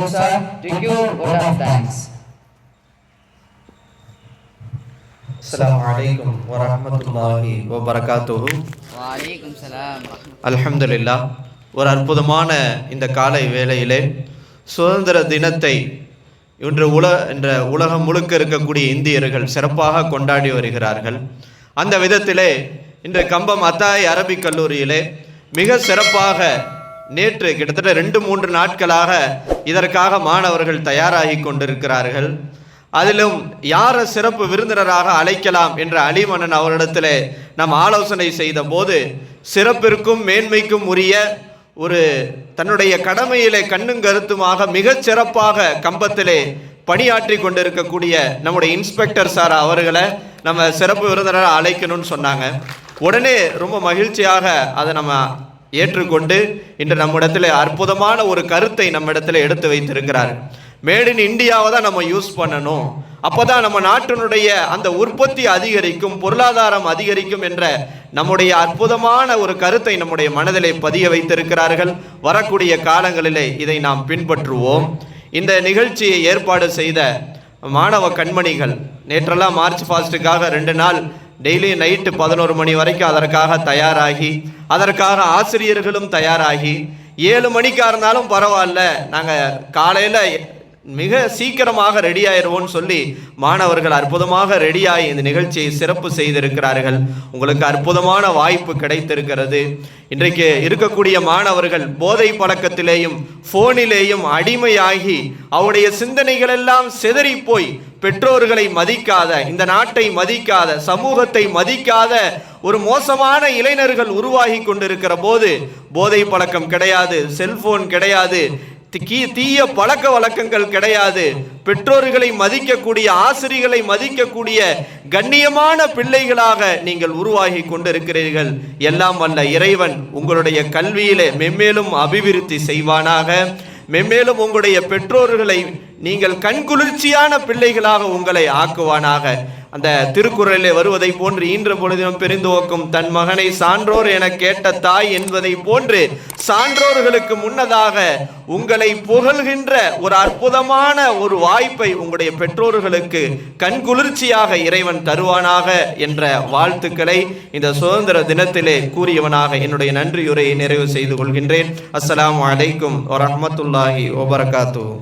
you, sir. To you, vote of thanks. அல்ஹம்துலில்லா ஒரு அற்புதமான இந்த காலை வேளையிலே சுதந்திர தினத்தை இன்று உல என்ற உலகம் முழுக்க இருக்கக்கூடிய இந்தியர்கள் சிறப்பாக கொண்டாடி வருகிறார்கள். அந்த விதத்திலே இன்று கம்பம் அத்தாய் அரபிக் கல்லூரியிலே மிக சிறப்பாக நேற்று கிட்டத்தட்ட ரெண்டு மூன்று நாட்களாக இதற்காக மாணவர்கள் தயாராகி கொண்டிருக்கிறார்கள். அதிலும் யாரை சிறப்பு விருந்தினராக அழைக்கலாம் என்ற அலிமன்னன் அவரிடத்தில் நாம் ஆலோசனை செய்த போது சிறப்பிற்கும் மேன்மைக்கும் உரிய ஒரு தன்னுடைய கடமையிலே கண்ணும் கருத்துமாக மிகச் சிறப்பாக கம்பத்திலே பணியாற்றி கொண்டிருக்கக்கூடிய நம்முடைய இன்ஸ்பெக்டர் சார் அவர்களை நம்ம சிறப்பு விருந்தினராக அழைக்கணும்னு சொன்னாங்க. உடனே ரொம்ப மகிழ்ச்சியாக அதை நம்ம ஏற்றுக்கொண்டு இன்று நம்மிடத்தில் அற்புதமான ஒரு கருத்தை நம்மிடத்தில் எடுத்து வைத்திருக்கிறார். மேட் இன் இந்தியாவை தான் நம்ம யூஸ் பண்ணணும். அப்போதான் நம்ம நாட்டினுடைய அந்த உற்பத்தி அதிகரிக்கும் பொருளாதாரம் அதிகரிக்கும் என்ற நம்முடைய அற்புதமான ஒரு கருத்தை நம்முடைய மனதிலே பதிய வைத்திருக்கிறார்கள். வரக்கூடிய காலங்களிலே இதை நாம் பின்பற்றுவோம். இந்த நிகழ்ச்சியை ஏற்பாடு செய்த மாணவ கண்மணிகள் நேற்றெல்லாம் மார்ச் ஃபாஸ்ட்டுக்காக ரெண்டு நாள் டெய்லி நைட்டு பதினோரு மணி வரைக்கும் அதற்காக தயாராகி அதற்காக ஆசிரியர்களும் தயாராகி ஏழு மணிக்காக இருந்தாலும் பரவாயில்ல நாங்கள் காலையில் மிக சீக்கிரமாக ரெடி ஆயிடுவோம்னு சொல்லி மாணவர்கள் அற்புதமாக ரெடியாகி இந்த நிகழ்ச்சியை சிறப்பு செய்திருக்கிறார்கள். உங்களுக்கு அற்புதமான வாய்ப்பு கிடைத்திருக்கிறது. இன்றைக்கு இருக்கக்கூடிய மாணவர்கள் போதை பழக்கத்திலேயும் ஃபோனிலேயும் அடிமையாகி அவருடைய சிந்தனைகள் எல்லாம் சிதறி போய் பெற்றோர்களை மதிக்காத இந்த நாட்டை மதிக்காத சமூகத்தை மதிக்காத ஒரு மோசமான இளைஞர்கள் உருவாகி கொண்டிருக்கிற போது போதை பழக்கம் கிடையாது செல்போன் கிடையாது தீய பழக்க வழக்கங்கள் கிடையாது. பெற்றோர்களை மதிக்கக்கூடிய ஆசிரியர்களை மதிக்கக்கூடிய கண்ணியமான பிள்ளைகளாக நீங்கள் உருவாகி கொண்டிருக்கிறீர்கள். எல்லாம் வல்ல இறைவன் உங்களுடைய கல்வியிலே மென்மேலும் அபிவிருத்தி செய்வானாக. மென்மேலும் உங்களுடைய பெற்றோர்களை நீங்கள் கண்குளிர்ச்சியான பிள்ளைகளாக உங்களை ஆக்குவானாக. அந்த திருக்குறளிலே வருவதை போன்று ஈன்ற பொழுதிலும் பெருந்துவோக்கும் தன் மகனை சான்றோர் என கேட்ட தாய் என்பதை போன்று சான்றோர்களுக்கு முன்னதாக உங்களை புகழ்கின்ற ஒரு அற்புதமான ஒரு வாய்ப்பை உங்களுடைய பெற்றோர்களுக்கு கண்குளிர்ச்சியாக இறைவன் தருவானாக என்ற வாழ்த்துக்களை இந்த சுதந்திர தினத்திலே கூறியவனாக என்னுடைய நன்றியுரையை நிறைவு செய்து கொள்கின்றேன். அஸ்லாம் வலைக்கும் வரமத்துல்லாஹி வபரகாத்துஹு.